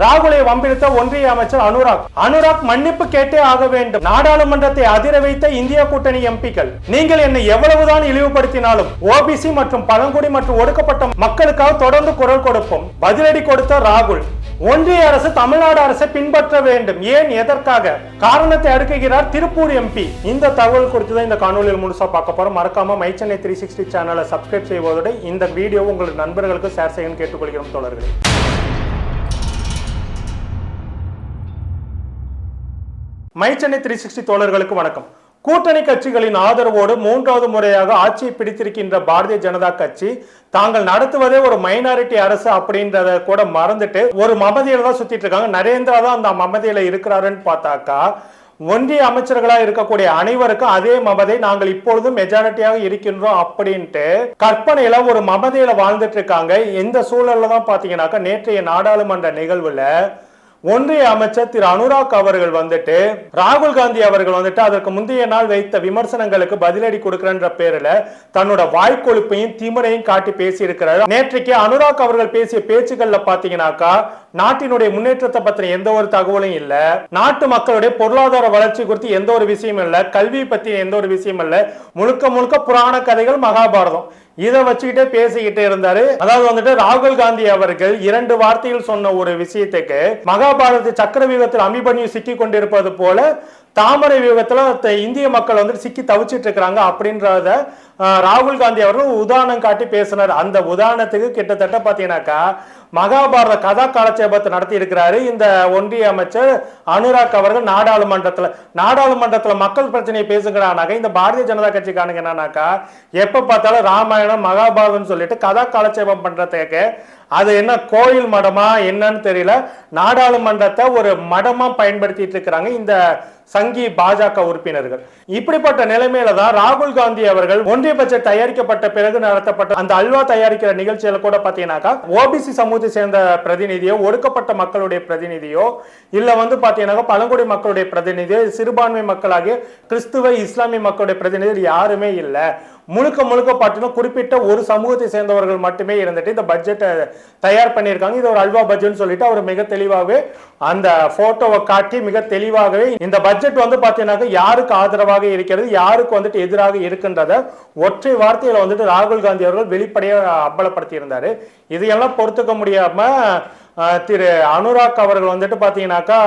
ராகுலை வம்பிழுத்த ஒன்றிய அமைச்சர் அனுராக். அனுராக் மன்னிப்பு கேட்டே ஆக வேண்டும். நாடாளுமன்றத்தை அதிர வைத்த இந்திய கூட்டணி எம்பிக்கள். நீங்கள் என்னை எவ்வளவுதான் இழிவுபடுத்தினாலும் ஓபிசி மற்றும் பழங்குடி மற்றும் ஒடுக்கப்பட்ட மக்களுக்காக தொடர்ந்து குரல் கொடுப்போம். பதிலடி கொடுத்த ராகுல் ஒன்றிய அரசு தமிழ்நாடு அரசை பின்பற்ற வேண்டும். ஏன்? எதற்காக? காரணத்தை அடுக்குகிறார் திருப்பூர் எம்பி. இந்த தகவல் குறித்து தான் இந்த காணொலியில் முழுசா பார்க்க போறோம். மறக்காம மை சென்னை த்ரீ சிக்ஸ்டி சேனலை சப்ஸ்கிரைப் செய்வதோடு இந்த வீடியோ உங்கள் நண்பர்களுக்கு ஷேர் செய்யணும் கேட்டுக்கொள்கிறோம் தோழர்களே. மைச்சென்னை த்ரீ சிக்ஸ்டி தோழர்களுக்கு வணக்கம். கூட்டணி கட்சிகளின் ஆதரவோடு மூன்றாவது முறையாக ஆட்சியை பிடித்திருக்கின்ற பாரதிய ஜனதா கட்சி தாங்கள் நடத்துவதே ஒரு மைனாரிட்டி அரசு அப்படின்றத கூட மறந்துட்டு ஒரு மமதியில தான் சுத்திட்டு இருக்காங்க. நரேந்திரா தான் அந்த மமதியில இருக்கிறாருன்னு பார்த்தாக்கா ஒன்றிய அமைச்சர்களா இருக்கக்கூடிய அனைவருக்கும் அதே மமதை நாங்கள் இப்பொழுதும் மெஜாரிட்டியாக இருக்கின்றோம் அப்படின்ட்டு கற்பனையில ஒரு மமதையில வாழ்ந்துட்டு இருக்காங்க. இந்த சூழல்ல தான் பாத்தீங்கன்னாக்கா நேற்றைய நாடாளுமன்ற நிகழ்வுல ஒன்றிய அமைச்சர் திரு அனுராக் அவர்கள் வந்துட்டு ராகுல் காந்தி அவர்கள் வந்துட்டு அதற்கு முந்தைய நாள் வைத்த விமர்சனங்களுக்கு பதிலடி கொடுக்கிறன்ற பேரில் தன்னோட வாய்க்கொழுப்பையும் திமிரையும் காட்டி பேசியிருக்கிறார். நேற்றைக்கு அனுராக் அவர்கள் பேசிய பேச்சுக்கள்ல பாத்தீங்கன்னாக்கா நாட்டினுடைய முன்னேற்றத்தை பத்தின எந்த ஒரு தகவலும் இல்ல. நாட்டு மக்களுடைய பொருளாதார வளர்ச்சி குறித்து எந்த ஒரு விஷயமும் இல்ல. கல்வி பத்தி எந்த ஒரு விஷயமும் இல்ல. முழுக்க முழுக்க புராண கதைகள் மகாபாரதம். இதை வச்சுக்கிட்டே பேசிக்கிட்டே இருந்தாரு. அதாவது வந்துட்டு ராகுல் காந்தி அவர்கள் இரண்டு வார்த்தையில் சொன்ன ஒரு விஷயத்துக்கு மகாபாரத சக்கர வியூகத்தில் அமிபன்யு சிக்கி கொண்டிருப்பது போல தாமரை வியூகத்துல த- இந்திய மக்கள் வந்துட்டு சிக்கி தவிச்சிட்டு இருக்கிறாங்க அப்படின்றத ராகுல் காந்தி அவர்கள் உதாரணம் காட்டி பேசினார். அந்த உதாரணத்துக்கு கிட்டத்தட்ட பாத்தீங்கன்னாக்கா மகாபாரத கதா காலட்சேபத்தை நடத்தி இருக்கிறாரு இந்த ஒன்றிய அமைச்சர் அனுராக் அவர்கள் நாடாளுமன்றத்தில். நாடாளுமன்றத்தில் மக்கள் பிரச்சனையை பேசுகிறானாக்க இந்த பாரதிய ஜனதா கட்சிக்கானுங்க என்னன்னாக்கா எப்போ பார்த்தாலும் ராமாயணம் மகாபாரதம்னு சொல்லிட்டு கதா காலட்சேபம் பண்றதுக்கு அது என்ன கோயில் மடமா என்னன்னு தெரியல. நாடாளுமன்றத்தை ஒரு மடமா பயன்படுத்திட்டு இருக்கிறாங்க இந்த சங்கி பாஜக உறுப்பினர்கள். இப்படிப்பட்ட நிலைமையில தான் ராகுல் காந்தி அவர்கள் ஒன்றிய பட்ஜெட் தயாரிக்கப்பட்ட பிறகு நடத்தப்பட்ட அந்த அல்வா தயாரிக்கிற நிகழ்ச்சியில கூட பாத்தீங்கன்னாக்கா ஓபிசி சமூக சமூகத்தை சேர்ந்த பிரதிநிதியோ ஒடுக்கப்பட்ட மக்களுடைய பிரதிநிதியோ இல்லை வந்து பாத்தீங்கன்னாக்கா பழங்குடி மக்களுடைய பிரதிநிதியோ சிறுபான்மை மக்களாகிய கிறிஸ்துவ இஸ்லாமிய மக்களுடைய பிரதிநிதி யாருமே இல்லை. முழுக்க முழுக்க பார்த்தீங்கன்னா குறிப்பிட்ட ஒரு சமூகத்தை சேர்ந்தவர்கள் மட்டுமே இருந்துட்டு இந்த பட்ஜெட்டை தயார் பண்ணியிருக்காங்க. இது ஒரு அல்வா பட்ஜெட்னு சொல்லிட்டு அவர் மிக தெளிவாகவே அந்த போட்டோவை காட்டி மிக தெளிவாகவே இந்த பட்ஜெட் வந்து பார்த்தீங்கன்னாக்க யாருக்கு ஆதரவாக இருக்கிறது யாருக்கு வந்துட்டு எதிராக இருக்குன்றத ஒற்றை வார்த்தையில் வந்துட்டு ராகுல் காந்தி அவர்கள் வெளிப்படையாக அம்பலப்படுத்தி இருந்தார் இதையெல்லாம் பொறுத்துக்க முடியும். அஹ், திரு அனுராக் அவர்கள் வந்துட்டு பார்த்தீங்கன்னாக்கா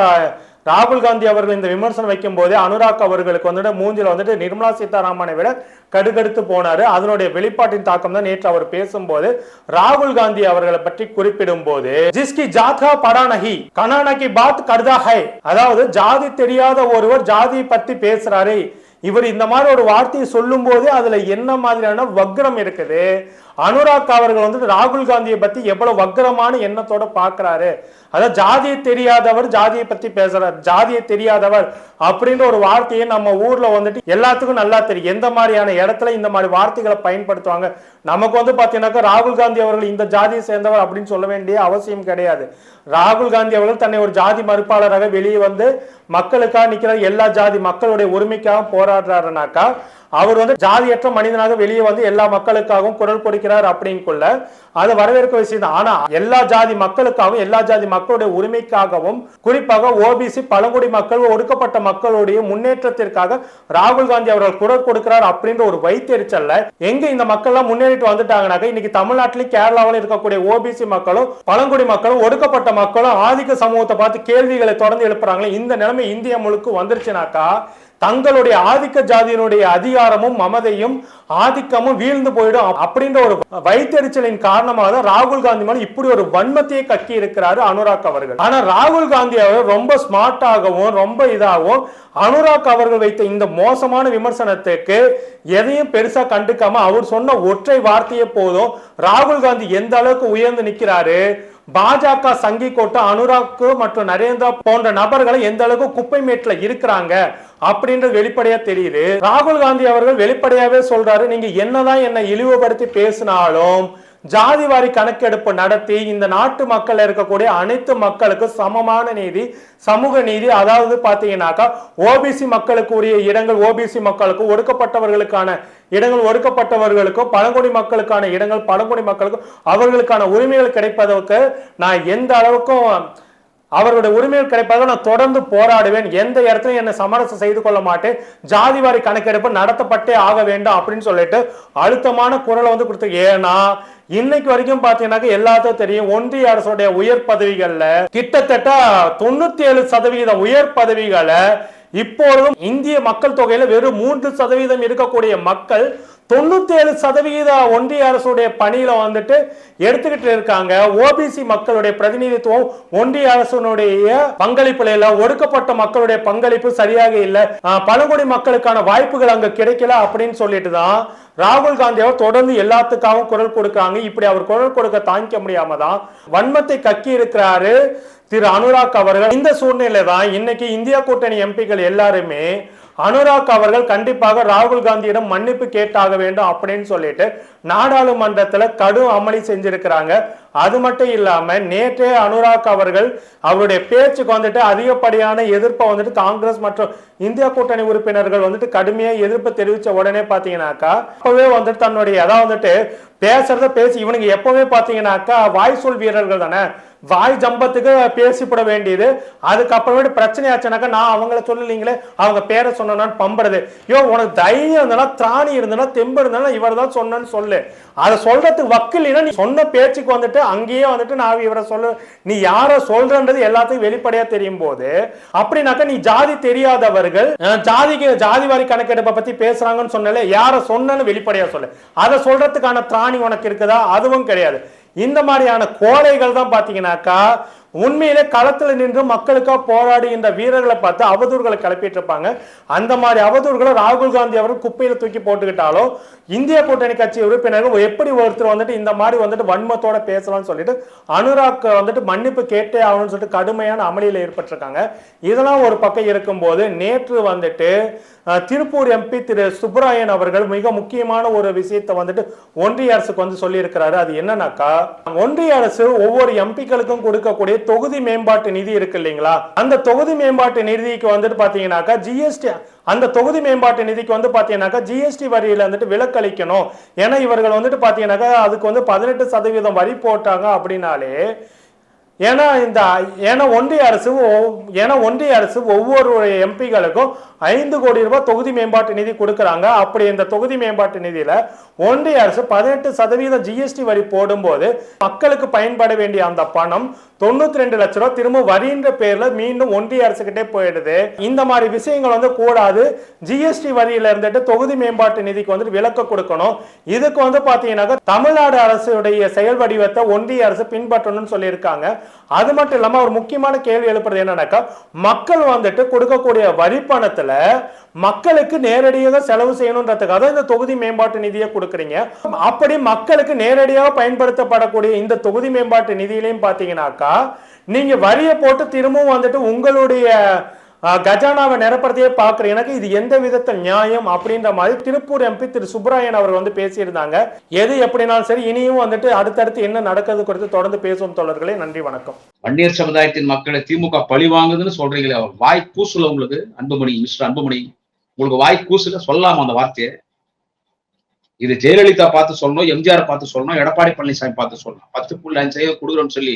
ராகுல் காந்தி அவர்கள் இந்த விமர்சனம் வைக்கும் போதே அனுராக் அவர்களுக்கு வந்துட்டு மூஞ்சில வந்துட்டு நிர்மலா சீதாராமனை விட கடுகடுத்து போனாரு. அதனுடைய வெளிப்பாட்டின் தாக்கம் தான் நேற்று அவர் பேசும்போது ராகுல் காந்தி அவர்களை பற்றி குறிப்பிடும் போது ஜிஸ்கி ஜாத்கா படானகி கனானகி பாத் கர்தா ஹை. அதாவது ஜாதி தெரியாத ஒருவர் ஜாதி பத்தி பேசுறாரு இவர் இந்த மாதிரி ஒரு வார்த்தையை சொல்லும் போது அதுல என்ன மாதிரியான வக்ரம் இருக்குது? அனுராக் அவர்கள் வந்து ராகுல் காந்தியை பத்தி எவ்வளவு வக்ரமான எண்ணத்தோட பாக்குறாரு? அதாவது ஜாதியை தெரியாதவர் ஜாதியை பத்தி பேசுறாரு. ஜாதியை தெரியாதவர் அப்படின்ற ஒரு வார்த்தையை நம்ம ஊர்ல வந்துட்டு எல்லாத்துக்கும் நல்லா தெரியும். எந்த மாதிரியான இடத்துல இந்த மாதிரி வார்த்தைகளை பயன்படுத்துவாங்க? நமக்கு வந்து பாத்தீங்கன்னாக்கா ராகுல் காந்தி அவர்கள் இந்த ஜாதியை சேர்ந்தவர் அப்படின்னு சொல்ல வேண்டிய அவசியம் கிடையாது. ராகுல் காந்தி அவர்கள் தன்னை ஒரு ஜாதி மறுப்பாளராக வெளியே வந்து மக்களுக்காக நிற்கிறார் எல்லா ஜாதி மக்களுடைய உரிமைக்காக போராடுறாருனாக்கா அவர் வந்து ஜாதியற்ற மனிதனாக வெளியே வந்து எல்லா மக்களுக்காகவும் குரல் கொடுக்கிறார் அப்படின்னு கொள்ள அது வரவேற்க விஷயம் தான் ஆனா எல்லா ஜாதி மக்களுக்காகவும் எல்லா ஜாதி மக்களுடைய உரிமைக்காகவும் குறிப்பாக ஓபிசி பழங்குடி மக்கள் ஒடுக்கப்பட்ட மக்களுடைய முன்னேற்றத்திற்காக ராகுல் காந்தி அவர்கள் குரல் கொடுக்கிறார் அப்படின்ற ஒரு வைத்தெரிச்சல்ல எங்க இந்த மக்கள் எல்லாம் முன்னேறிட்டு வந்துட்டாங்கனாக்க இன்னைக்கு தமிழ்நாட்டிலும் கேரளாவில் இருக்கக்கூடிய ஓபிசி மக்களும் பழங்குடி மக்களும் ஒடுக்கப்பட்ட மக்களும் ஆதிக்க சமூகத்தை பார்த்து கேள்விகளை தொடர்ந்து எழுப்புறாங்களே இந்த நிலைமை இந்தியா முழுக்க வந்துருச்சுனாக்கா தங்களுடைய ஆதிக்க ஜாதியினுடைய அதிகாரமும் மமதையும் ஆதிக்கமும் வீழ்ந்து போயிடும் அப்படின்ற ஒரு வைத்தறிச்சலின் காரணமாக தான் ராகுல் காந்தி மேல இப்படி ஒரு வன்மத்தையே கக்கி இருக்கிறாரு அனுராக் அவர்கள். ஆனா ராகுல் காந்தி அவர்கள் ரொம்ப ஸ்மார்ட்டாகவும் ரொம்ப இதாகவும் அனுராக் அவர்கள் வைத்த இந்த மோசமான விமர்சனத்துக்கு எதையும் பெருசா கண்டுக்காம அவர் சொன்ன ஒற்றை வார்த்தையே போதும். ராகுல் காந்தி எந்த அளவுக்கு உயர்ந்து நிக்கிறாரு? பாஜக சங்கி கோட்டை அனுராக் மற்றும் நரேந்திரா போன்ற நபர்களை எந்த அளவுக்கு குப்பை மேட்ல இருக்கிறாங்க அப்படின்றது வெளிப்படையா தெரியுது. ராகுல் காந்தி அவர்கள் வெளிப்படையாவே சொல்றாரு நீங்க என்னதான் என்னை இழிவுபடுத்தி பேசினாலும் ஜாதிவாரி கணக்கெடுப்பு நடத்தி இந்த நாட்டு மக்கள் இருக்கக்கூடிய அனைத்து மக்களுக்கும் சமமான நீதி சமூக நீதி அதாவது பார்த்தீங்கன்னாக்கா ஓபிசி மக்களுக்கு உரிய இடங்கள் ஓபிசி மக்களுக்கும் ஒடுக்கப்பட்டவர்களுக்கான இடங்கள் ஒடுக்கப்பட்டவர்களுக்கும் பழங்குடி மக்களுக்கான இடங்கள் பழங்குடி மக்களுக்கும் அவர்களுக்கான உரிமைகள் கிடைப்பதற்கு நான் எந்த அளவுக்கும் அவர்களுடைய உரிமைகள் கிடைப்பதாக நான் தொடர்ந்து போராடுவேன். எந்த இடத்துலையும் என்னை சமரசம் செய்து கொள்ள மாட்டேன். ஜாதிவாரி கணக்கெடுப்பு நடத்தப்பட்டே ஆக வேண்டும் அப்படின்னு சொல்லிட்டு அழுத்தமான குரலை வந்து கொடுத்து ஏன்னா இன்னைக்கு வரைக்கும் பாத்தீங்கன்னாக்க எல்லாத்துக்கும் தெரியும் ஒன்றிய அரசுடைய உயர் பதவிகள்ல கிட்டத்தட்ட தொண்ணூத்தி ஏழு சதவீத உயர் பதவிகளை இப்பொழுதும் இந்திய மக்கள் தொகையில வெறும் மூன்று சதவீதம் இருக்கக்கூடிய மக்கள் தொண்ணூத்தி ஏழு சதவீத ஒன்றிய அரசுடைய பணியில வந்துட்டு எடுத்துக்கிட்டு இருக்காங்க. ஓபிசி மக்களுடைய பிரதிநிதித்துவம் ஒன்றிய அரசுடைய பங்களிப்புல இல்ல ஒடுக்கப்பட்ட மக்களுடைய பங்களிப்பு சரியாக இல்லை. பழங்குடி மக்களுக்கான வாய்ப்புகள் அங்க கிடைக்கல அப்படின்னு சொல்லிட்டு தான் ராகுல் காந்தி அவர் தொடர்ந்து எல்லாத்துக்காகவும் குரல் கொடுக்காங்க இப்படி அவர் குரல் கொடுக்க தாங்கிக்க முடியாம தான் வன்மத்தை கக்கி இருக்கிறாரு திரு அனுராக் அவர்கள். இந்த சூழ்நிலை தான் இன்னைக்கு இந்தியா கூட்டணி எம்பிக்கள் எல்லாருமே அனுராக் அவர்கள் கண்டிப்பாக ராகுல் காந்தியிடம் மன்னிப்பு கேட்டாக வேண்டும் அப்படின்னு சொல்லிட்டு நாடாளுமன்றத்துல கடும் அமளி செஞ்சிருக்கிறாங்க. அது மட்டும் இல்லாம நேற்றே அனுராக் அவர்கள் அவருடைய பேச்சுக்கு வந்துட்டு அதிகப்படியான எதிர்ப்பை வந்துட்டு காங்கிரஸ் மற்றும் இந்தியா கூட்டணி உறுப்பினர்கள் வந்துட்டு கடுமையா எதிர்ப்பு தெரிவிச்ச உடனே பாத்தீங்கன்னாக்கா அப்பவே வந்துட்டு தன்னுடைய அதாவது வந்துட்டு பேசுறத பேசி இவனுக்கு எப்பவுமே பாத்தீங்கன்னாக்கா வாய் சொல் வீரர்கள் தானே. வாய் ஜம்பத்துக்கு பேசிப்பட வேண்டியது. அதுக்கப்புறமேட்டு பிரச்சனை ஆச்சுனாக்கா நான் அவங்கள சொல்லலீங்களே அவங்க பேரை சொன்னான்னு பம்புறது. யோ உனக்கு தைரியம் இருந்தனா திராணி இருந்தனா தெம்பு இருந்தனா இவர் தான் சொன்னேன்னு சொல்லு. அதை சொல்றதுக்கு வக்கில்லைன்னா நீ சொன்ன பேச்சுக்கு வந்துட்டு அங்கேயே வந்துட்டு நான் இவரை சொல்ல. நீ யாரை சொல்றன்றது எல்லாத்துக்கும் வெளிப்படையா தெரியும் போது அப்படின்னாக்கா நீ ஜாதி தெரியாதவர்கள் ஜாதிக்கு ஜாதி வாரி கணக்கெடுப்பை பத்தி பேசுறாங்கன்னு சொன்னாலே யாரை சொன்னன்னு வெளிப்படையா சொல்லு. அதை சொல்றதுக்கான திராணி உனக்கு இருக்குதா? அதுவும் கிடையாது. இந்த மாதிரியான கோழைகள் தான் பாத்தீங்கன்னாக்கா உண்மையிலே களத்துல நின்று மக்களுக்காக போராடுகின்ற வீரர்களை பார்த்து அவதூறுகளை கிளப்பிட்டு இருப்பாங்க அந்த மாதிரி அவதூறுகளை ராகுல் காந்தி அவர்கள் குப்பையில தூக்கி போட்டுக்கிட்டாலோ இந்திய கூட்டணி கட்சி உறுப்பினர்கள் எப்படி ஒருத்தர் வந்துட்டு இந்த மாதிரி வந்துட்டு வன்மத்தோட பேசலாம்னு சொல்லிட்டு அனுராக் வந்துட்டு மன்னிப்பு கேட்டே ஆகணும்னு சொல்லிட்டு கடுமையான அமளியில ஏற்பட்டிருக்காங்க. இதெல்லாம் ஒரு பக்கம் இருக்கும்போது நேற்று வந்துட்டு திருப்பூர் எம்பி திரு சுப்ராயன் அவர்கள் மிக முக்கியமான ஒரு விஷயத்தை வந்துட்டு ஒன்றிய அரசுக்கு வந்து சொல்லியிருக்கிறாரு. அது என்னன்னாக்கா ஒன்றிய அரசு ஒவ்வொரு எம்பிக்களுக்கும் கொடுக்கக்கூடிய தொகுதி மேம்பாட்டு நிதி இருக்கு இல்லைங்களா? அந்த தொகுதி மேம்பாட்டு நிதிக்கு வந்துட்டு பாத்தீங்கன்னாக்கா ஜிஎஸ்டி அந்த தொகுதி மேம்பாட்டு நிதிக்கு வந்து பாத்தீங்கன்னாக்கா ஜிஎஸ்டி வரியில வந்துட்டு விலக்களிக்கணும். ஏன்னா இவர்கள் வந்துட்டு பாத்தீங்கன்னாக்கா அதுக்கு வந்து பதினெட்டு சதவீதம் வரி போட்டாங்க அப்படின்னாலே ஏன்னா இந்த ஏன்னா ஒன்றிய அரசு ஒ- ஏன்னா ஒன்றிய அரசு ஒவ்வொரு எம்பிகளுக்கும் ஐந்து கோடி ரூபாய் தொகுதி மேம்பாட்டு நிதி கொடுக்குறாங்க. அப்படி இந்த தொகுதி மேம்பாட்டு நிதியில ஒன்றிய அரசு பதினெட்டு சதவீதம் ஜிஎஸ்டி வரி போடும்போது மக்களுக்கு பயன்பட வேண்டிய அந்த பணம் தொண்ணூத்தி ரெண்டு லட்ச ரூபாய் திரும்ப வரின்ற பேர்ல மீண்டும் ஒன்றிய அரசுகிட்டே போயிடுது. இந்த மாதிரி விஷயங்கள் வந்து கூடாது. ஜிஎஸ்டி வரியில இருந்துட்டு தொகுதி மேம்பாட்டு நிதிக்கு வந்துட்டு விலக்க கொடுக்கணும். இதுக்கு வந்து பாத்தீங்கன்னாக்கா தமிழ்நாடு அரசுடைய செயல் வடிவத்தை ஒன்றிய அரசு பின்பற்றணும்னு சொல்லியிருக்காங்க. அது மட்டும் இல்லாம ஒரு முக்கியமான கேள்வி எழுப்புறது என்னன்னாக்கா மக்கள் வந்துட்டு கொடுக்கக்கூடிய வரி பணத்துல மக்களுக்கு நேரடியாக செலவு செய்யணுன்றதுக்காக தான் இந்த தொகுதி மேம்பாட்டு நிதியை கொடுக்குறீங்க. அப்படி மக்களுக்கு நேரடியாக பயன்படுத்தப்படக்கூடிய இந்த தொகுதி மேம்பாட்டு நிதியிலையும் பார்த்தீங்கன்னாக்கா நீங்க வரியை போட்டு திரும்பவும் வந்துட்டு உங்களுடைய கஜானாவை நிரப்புறதையே பாக்குறேன் எனக்கு இது எந்த விதத்தில் நியாயம் அப்படின்ற மாதிரி திருப்பூர் எம்பி திரு சுப்ராயன் அவர் வந்து பேசியிருந்தாங்க. எது எப்படினாலும் சரி இனியும் வந்துட்டு அடுத்தடுத்து என்ன நடக்கிறது குறித்து தொடர்ந்து பேசும் தோழர்களே. நன்றி வணக்கம். வன்னியர் சமுதாயத்தின் மக்களை திமுக பழி வாங்குதுன்னு சொல்றீங்களே அவர் வாய் கூசுல உங்களுக்கு அன்புமணி மிஸ்டர் அன்புமணி உங்களுக்கு வாய் கூசுல சொல்லாம அந்த வார்த்தையை. இது ஜெயலலிதா பார்த்து சொல்லணும் எம்ஜிஆர் பார்த்து சொல்லணும் எடப்பாடி பழனிசாமி பார்த்து சொல்லணும். பத்து புள்ளி அஞ்சு கொடுக்குறோம்னு சொல்லி